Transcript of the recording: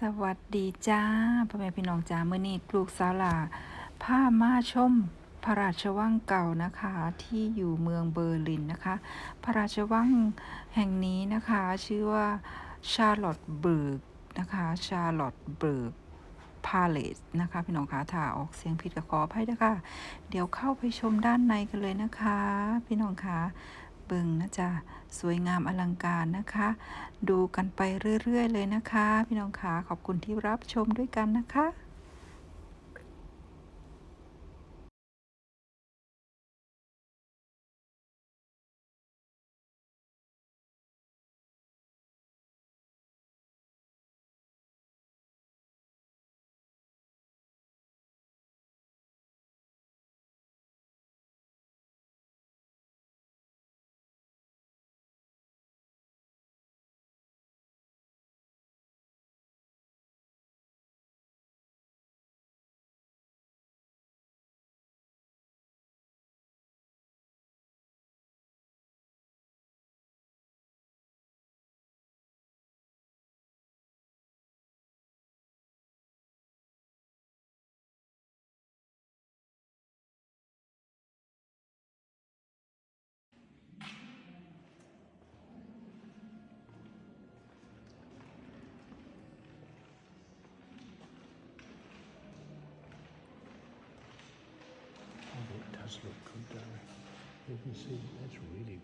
สวัสดีจ้าพ่อแม่พี่น้องจ้าเมื่อนี้ลูกสาวหลาผ้ามาชมพระราชวังเก่านะคะที่อยู่เมืองเบอร์ลินนะคะ พระราชวังแห่งนี้นะคะชื่อว่าชาร์ลอตเบิร์กนะคะชาร์ลอตเบิร์กพาเลสนะคะพี่น้องคะถ้าออกเสียงผิดก็ขออภัยนะคะเดี๋ยวเข้าไปชมด้านในกันเลยนะคะ พี่น้องคะ เบิ่งนะจ๊ะสวยงามอลังการนะคะ ดูกันไปเรื่อย ๆ เลยนะคะ พี่น้องคะขอบคุณที่รับชมด้วยกันนะคะ must look good, darling. You can see that's really